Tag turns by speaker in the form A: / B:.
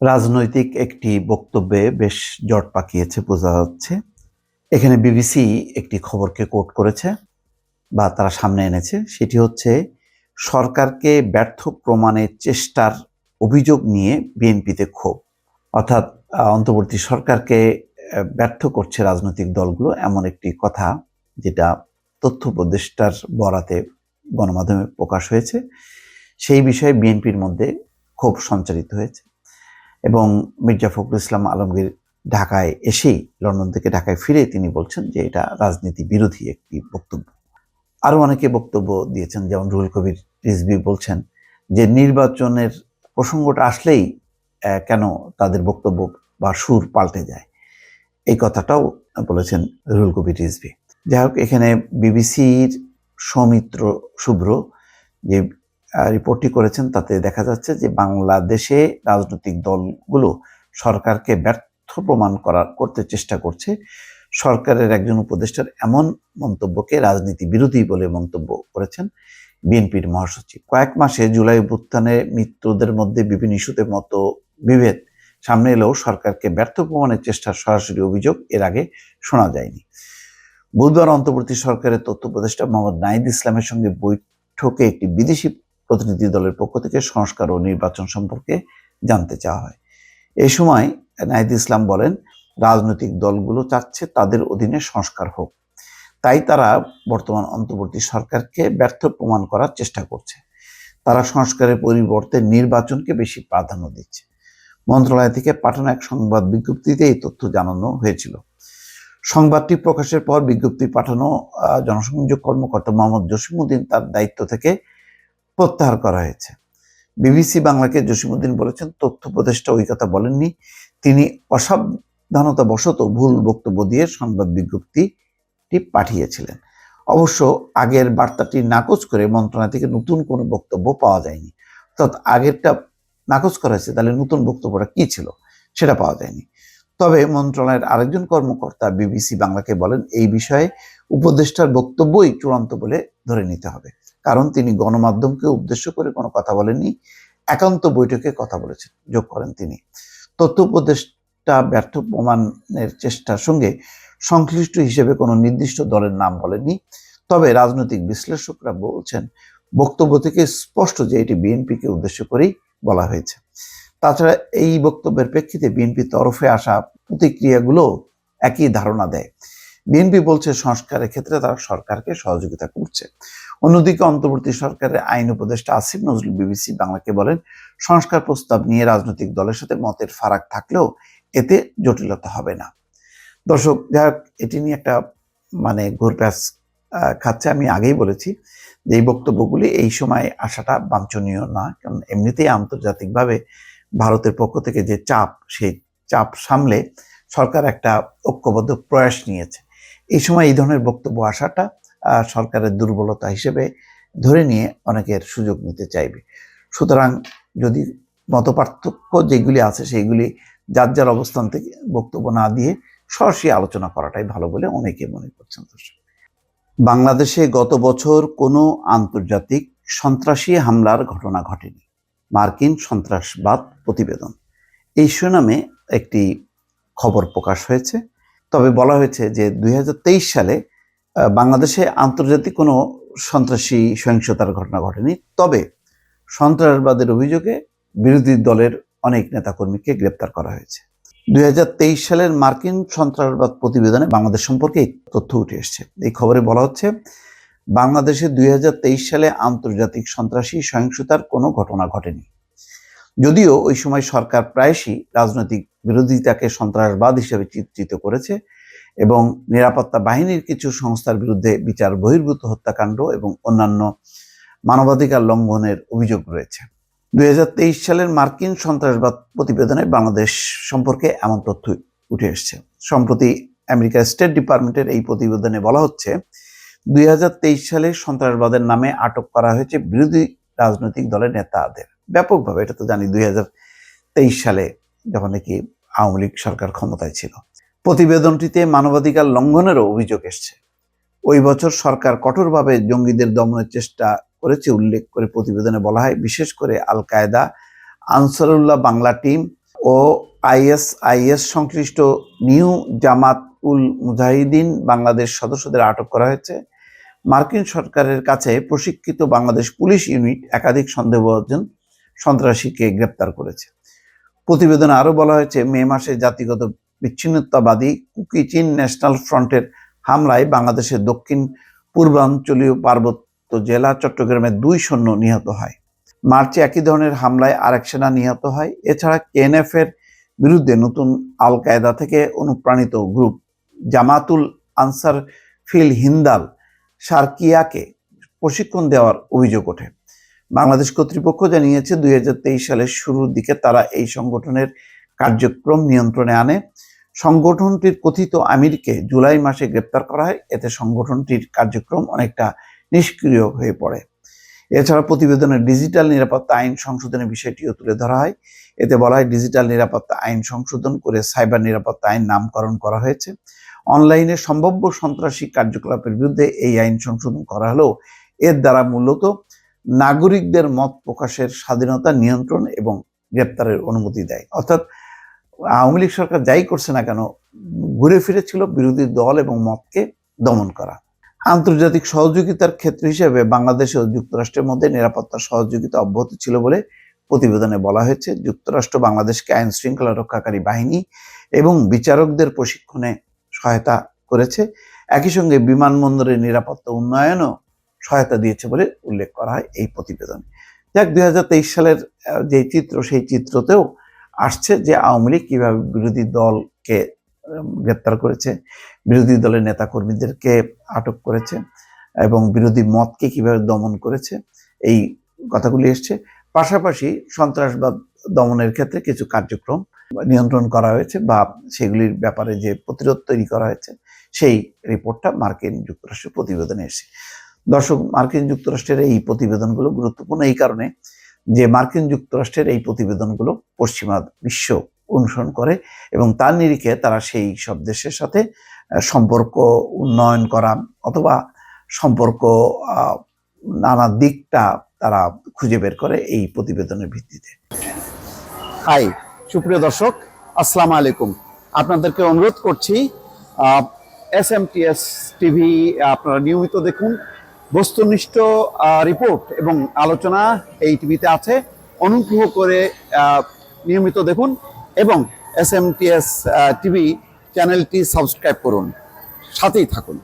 A: রাজনৈতিক একটি বক্তব্যে বেশ জট পাকিয়েছে, বোঝা যাচ্ছে। এখানে বিবিসি একটি খবরকে কোট করেছে বা তারা সামনে এনেছে। সেটি হচ্ছে, সরকারকে ব্যর্থ প্রমাণের চেষ্টার অভিযোগ নিয়ে বিএনপিতে ক্ষোভ। অর্থাৎ অন্তর্বর্তী সরকারকে ব্যর্থ করছে রাজনৈতিক দলগুলো এমন একটি কথা যেটা তথ্য উপদেষ্টার বরাতে গণমাধ্যমে প্রকাশ হয়েছে। সেই বিষয়ে বিএনপির মধ্যে ক্ষোভ সঞ্চারিত হয়েছে। এবং মির্জা ফখরুল ইসলাম আলমগীর ঢাকায় এসেই লন্ডন থেকে ঢাকায় ফিরে তিনি বলছেন যে এটা রাজনীতি বিরোধী একটি বক্তব্য। আরও অনেকে বক্তব্য দিয়েছেন, যেমন রুহুল কবির রিজভি বলছেন যে নির্বাচনের প্রসঙ্গটা আসলেই কেন তাদের বক্তব্য বা সুর পাল্টে যায়। এই কথাটাও বলেছেন রুহুল কবির রিজভি। যাই হোক, এখানে বিবিসির সৌমিত্র শুভ্র যে রিপোর্টটি করেছেন, তাতে দেখা যাচ্ছে যে বাংলাদেশে রাজনৈতিক দলগুলো সরকারকে ব্যর্থ প্রমাণ করার, করতে চেষ্টা করছে। সরকারের একজন উপদেষ্টার এমন মন্তব্যকে রাজনীতি বিরোধী বলে মন্তব্য করেছেন বিএনপির মহাসচিব। কয়েক মাসে জুলাই অভ্যুত্থানে মৃত্যুদের মধ্যে বিভিন্ন ইস্যুতে মতো বিভেদ সামনে এলেও সরকারকে ব্যর্থ প্রমাণের চেষ্টার সরাসরি অভিযোগ এর আগে শোনা যায়নি। বুধবার অন্তর্বর্তী সরকারের তথ্য উপদেষ্টা মোহাম্মদ নাইদ ইসলামের সঙ্গে বৈঠকে একটি বিদেশি প্রতিনিধি দলের পক্ষ থেকে সংস্কার ও নির্বাচন সম্পর্কে জানতে চাওয়া হয়। এই সময় নাইদ ইসলাম বলেন, রাজনৈতিক দলগুলো চাচ্ছে তাদের অধীনে সংস্কার হোক। তাই তারা বর্তমান অন্তর্বর্তী সরকারকে ব্যর্থ প্রমাণ করার চেষ্টা করছে। তারা সংস্কারের পরিবর্তে নির্বাচনকে বেশি প্রাধান্য দিচ্ছে। মন্ত্রণালয় থেকে পাঠানো এক সংবাদ বিজ্ঞপ্তিতে এই তথ্য জানানো হয়েছিল। সংবাদটি প্রকাশের পর বিজ্ঞপ্তি পাঠানো জনসংযোগ কর্মকর্তা মোহাম্মদ জসিমুদ্দিন তার দায়িত্ব থেকে প্রত্যাহার করা হয়েছে। বিবিসি বাংলাকে জসিমুদ্দিন বলেছেন, তথ্য উপদেষ্টা ওই কথা বলেননি। তিনি অসাবধানতা বশত ভুল বক্তব্য দিয়ে সংবাদ বিজ্ঞপ্তিটি পাঠিয়েছিলেন। অবশ্য আগের বার্তাটি নাকচ করে মন্ত্রণালয় থেকে নতুন কোনো বক্তব্য পাওয়া যায়নি। অর্থাৎ আগেরটা নাকচ করা হয়েছে, তাহলে নতুন বক্তব্যটা কি ছিল? সেটা পাওয়া যায়নি। তবে মন্ত্রণালয়ের আরেকজন কর্মকর্তা বিবিসি বাংলাকে বলেন, এই বিষয়ে উপদেষ্টার বক্তব্যই চূড়ান্ত বলে ধরে নিতে হবে। কারণ তিনি গণমাধ্যমকে উদ্দেশ্য করে কোনো কথা বলেননি, একান্ত বৈঠকে কথা বলেছেন, যোগ করেন তিনি। তথ্য উপদেষ্টা ব্যর্থ প্রমাণের চেষ্টার সঙ্গে সংশ্লিষ্ট হিসেবে কোনো নির্দিষ্ট দলের নাম বলেননি, তবে রাজনৈতিক বিশ্লেষকরা বলছেন, বক্তব্য থেকে স্পষ্ট যে এটি বিএনপিকে উদ্দেশ্য করেই বলা হয়েছে। তাছাড়া এই বক্তব্যের প্রেক্ষিতে বিএনপি তরফে আসা প্রতিক্রিয়াগুলো একই ধারণা দেয়। বিএনপি বলছে, সংস্কারের ক্ষেত্রে তারা সরকারকে সহযোগিতা করছে। অন্যদিকে অন্তর্বর্তী সরকারের আইন উপদেষ্টা আসিফ নজরুল বিবিসি বাংলাকে বলেন, সংস্কার প্রস্তাব নিয়ে রাজনৈতিক দলের সাথে মতের ফারাক থাকলেও এতে জটিলতা হবে না। দর্শক, যাই হোক, এটি নিয়ে একটা মানে ঘুরপ্যাস খাচ্ছে। আমি আগেই বলেছি যে এই বক্তব্যগুলি এই সময় আসাটা বাঞ্ছনীয় না, কারণ এমনিতেই আন্তর্জাতিকভাবে ভারতের পক্ষ থেকে যে চাপ, সেই চাপ সামলে সরকার একটা ঐক্যবদ্ধ প্রয়াস নিয়েছে। এই সময় এই ধরনের বক্তব্য আসাটা সরকারের দুর্বলতা হিসেবে ধরে নিয়ে অনেকের সুযোগ নিতে চাইবে। সুতরাং যদি মতপার্থক্য যেগুলি আছে সেইগুলি যার যার অবস্থান থেকে বক্তব্য না দিয়ে সরাসরি আলোচনা করাটাই ভালো বলে অনেকে মনে করছেন দর্শক। বাংলাদেশে গত বছর কোনো আন্তর্জাতিক সন্ত্রাসী হামলার ঘটনা ঘটেনি। মার্কিন সন্ত্রাসবাদ প্রতিবেদন। এই শিরোনামে একটি খবর প্রকাশ হয়েছে। তবে বলা হয়েছে যে দুই হাজার তেইশ সালে বাংলাদেশে আন্তর্জাতিক কোনো সন্ত্রাসী সহিংসতার ঘটনা ঘটেনি। তবে সন্ত্রাসবাদের অভিযোগে বিরোধী দলের অনেক নেতাকর্মীকে গ্রেপ্তার করা হয়েছে। দুই হাজার তেইশ সালের মার্কিন সন্ত্রাসবাদ প্রতিবেদনে বাংলাদেশ সম্পর্কে এই তথ্য উঠে এসেছে। এই খবরে বলা হচ্ছে, বাংলাদেশে দুই হাজার তেইশ সালে আন্তর্জাতিক সন্ত্রাসী সহিংসতার কোনো ঘটনা ঘটেনি। যদিও ওই সময় সরকার প্রায়শই রাজনৈতিক বিরোধিতাকে সন্ত্রাসবাদ হিসেবে চিত্রিত করেছে এবং নিরাপত্তা বাহিনীর কিছু সংস্থার বিরুদ্ধে বিচার বহির্ভূত হত্যাকাণ্ড এবং অন্যান্য মানবাধিকার লঙ্ঘনের অভিযোগ রয়েছে। দুই হাজার তেইশ সালের মার্কিন সন্ত্রাসবাদ প্রতিবেদনে বাংলাদেশ সম্পর্কে এমন তথ্য উঠে এসেছে। সম্প্রতি আমেরিকার স্টেট ডিপার্টমেন্টের এই প্রতিবেদনে বলা হচ্ছে, দুই হাজার তেইশ সালে সন্ত্রাসবাদের নামে আটক করা হয়েছে বিরোধী রাজনৈতিক দলের নেতাদের। ব্যাপকভাবে, এটা তো জানি, দুই হাজার তেইশ সালে যখন নাকি আওয়ামী লীগ সরকার ক্ষমতায় ছিল। প্রতিবেদনটিতে মানবাধিকার লঙ্ঘনেরও অভিযোগ এসছে। ওই বছর সরকার কঠোরভাবে জঙ্গিদের দমনের চেষ্টা করেছে উল্লেখ করে প্রতিবেদনে বলা হয়, বিশেষ করে Al Qaeda Ansarullah Bangla Team O IS IS সংশ্লিষ্ট নিউ জামাত উল মুজাহিদিন বাংলাদেশ সদস্যদের আটক করা হয়েছে। মার্কিন সরকারের কাছে প্রশিক্ষিত বাংলাদেশ পুলিশ ইউনিট একাধিক সন্দেহভাজন সন্ত্রাসীকে গ্রেপ্তার করেছে। প্রতিবেদনে আরও বলা হয়েছে, মে মাসে জাতিগত বিচ্ছিন্নতাবাদী কুকি চীন ন্যাশনাল ফ্রন্টের হামলায় বাংলাদেশের দক্ষিণ পূর্বাঞ্চলীয় পার্বত্য জেলা চট্টগ্রামে দুই সৈন্য নিহত হয়। মার্চে একই ধরনের হামলায় আরেক সেনা নিহত হয়। এছাড়া কেএনএফ এর বিরুদ্ধে নতুন আল কায়দা থেকে অনুপ্রাণিত গ্রুপ জামাতুল আনসার ফিল হিন্দাল সার্কিয়াকে প্রশিক্ষণ দেওয়ার অভিযোগ ওঠে। বাংলাদেশ কর্তৃপক্ষ জানিয়েছে, দুই হাজার তেইশ সালের শুরুর দিকে তারা এই সংগঠনের কার্যক্রম নিয়ন্ত্রণে আনে। সংগঠনটির কথিত আমিরকে জুলাই মাসে গ্রেপ্তার করা হয়। এতে সংগঠনটির কার্যক্রম অনেকটা নিষ্ক্রিয় হয়ে পড়ে। এছাড়া প্রতিবেদনে ডিজিটাল নিরাপত্তা আইন সংশোধনের বিষয়টিও তুলে ধরা হয়। এতে বলা হয়, ডিজিটাল নিরাপত্তা আইন সংশোধন করে সাইবার নিরাপত্তা আইন নামকরণ করা হয়েছে। অনলাইনে সম্ভাব্য সন্ত্রাসী কার্যকলাপের বিরুদ্ধে এই আইন সংশোধন করা হলেও এর দ্বারা মূলত নাগরিকদের মত প্রকাশের স্বাধীনতা নিয়ন্ত্রণ এবং গ্রেপ্তারের অনুমতি দেয়। অর্থাৎ আওয়ামী লীগ সরকার যাই করছে না কেন, ঘুরে ফিরে ছিল বিরোধী দল এবং মতকে দমন করা। আন্তর্জাতিক সহযোগিতার ক্ষেত্র হিসেবে বাংলাদেশ ও যুক্তরাষ্ট্রের মধ্যে নিরাপত্তা সহযোগিতা অব্যাহত ছিল বলে প্রতিবেদনে বলা হয়েছে। যুক্তরাষ্ট্র বাংলাদেশকে আইন শৃঙ্খলা রক্ষাকারী বাহিনী এবং বিচারকদের প্রশিক্ষণে সহায়তা করেছে। একই সঙ্গে বিমানবন্দরের নিরাপত্তা উন্নয়নও সহায়তা দিয়েছে বলে উল্লেখ করা হয় এই প্রতিবেদনে। যাক, দুই হাজার তেইশ সালের যে চিত্র, সেই চিত্রতেও আসছে যে আওয়ামী লীগ কীভাবে বিরোধী দলকে গ্রেপ্তার করেছে, বিরোধী দলের নেতাকর্মীদেরকে আটক করেছে এবং বিরোধী মতকে কীভাবে দমন করেছে, এই কথাগুলি এসছে। পাশাপাশি সন্ত্রাসবাদ দমনের ক্ষেত্রে কিছু কার্যক্রম নিয়ন্ত্রণ করা হয়েছে বা সেগুলির ব্যাপারে যে প্রতিরোধ তৈরি করা হয়েছে, সেই রিপোর্টটা মার্কিন যুক্তরাষ্ট্রের প্রতিবেদনে এসে দর্শক, মার্কিন যুক্তরাষ্ট্রের এই প্রতিবেদনগুলো গুরুত্বপূর্ণ এই কারণে যে মার্কিন যুক্তরাষ্ট্রের এই প্রতিবেদনগুলো পশ্চিমা বিশ্ব অনুসরণ করে এবং তার নিরিখে তারা সেই সব দেশের সাথে সম্পর্ক উন্নয়ন করা অথবা সম্পর্ক নানা দিকটা তারা খুঁজে বের করে এই প্রতিবেদনের ভিত্তিতে। হাই, সুপ্রিয় দর্শক, আসসালামু আলাইকুম। আপনাদেরকে অনুরোধ করছি S M T S TV, আপনারা নিয়মিত দেখুন বস্তুনিষ্ঠ রিপোর্ট এবং আলোচনা এই টিভিতে আছে। অনুগ্রহ করে নিয়মিত দেখুন এবং S M T S TV চ্যানেলটি সাবস্ক্রাইব করুন। সাথেই থাকুন।